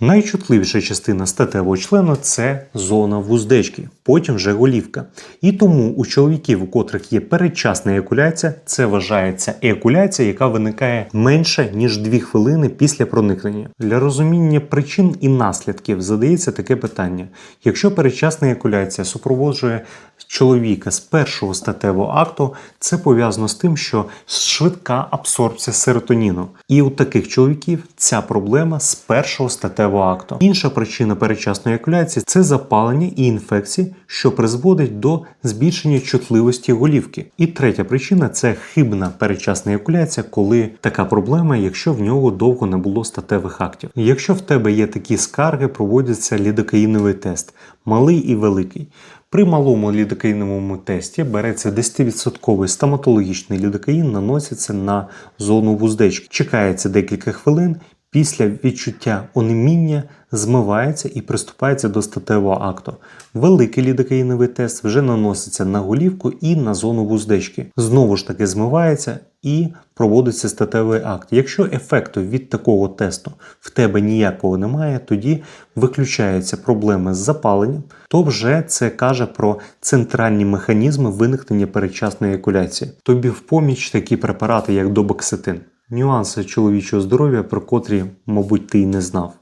Найчутливіша частина статевого члену це зона вуздечки, потім вже голівка. І тому у чоловіків, у котрих є передчасна еякуляція, це вважається еякуляція, яка виникає менше ніж 2 хвилини після проникнення. Для розуміння причин і наслідків задається таке питання: якщо передчасна еякуляція супроводжує чоловіка з першого статевого акту, це пов'язано з тим, що швидка абсорбція серотоніну. І у таких чоловіків ця проблема з першого статевого акту. Інша причина передчасної еякуляції це запалення і інфекції, що призводить до збільшення чутливості голівки. І третя причина це хибна передчасна еякуляція, коли така проблема, якщо в нього довго не було статевих актів. Якщо в тебе є такі скарги, проводиться лідокаїновий тест, малий і великий. При малому лідокаїновому тесті береться 10% стоматологічний лідокаїн, наноситься на зону вуздечки. Чекається декілька хвилин. Після відчуття онеміння змивається і приступається до статевого акту. Великий лідокаїновий тест вже наноситься на голівку і на зону вуздечки. Знову ж таки змивається і проводиться статевий акт. Якщо ефекту від такого тесту в тебе ніякого немає, тоді виключаються проблеми з запаленням, то вже це каже про центральні механізми виникнення передчасної еякуляції. Тобі в поміч такі препарати, як добоксетин. Нюанси чоловічого здоров'я, про котрі, мабуть, ти й не знав.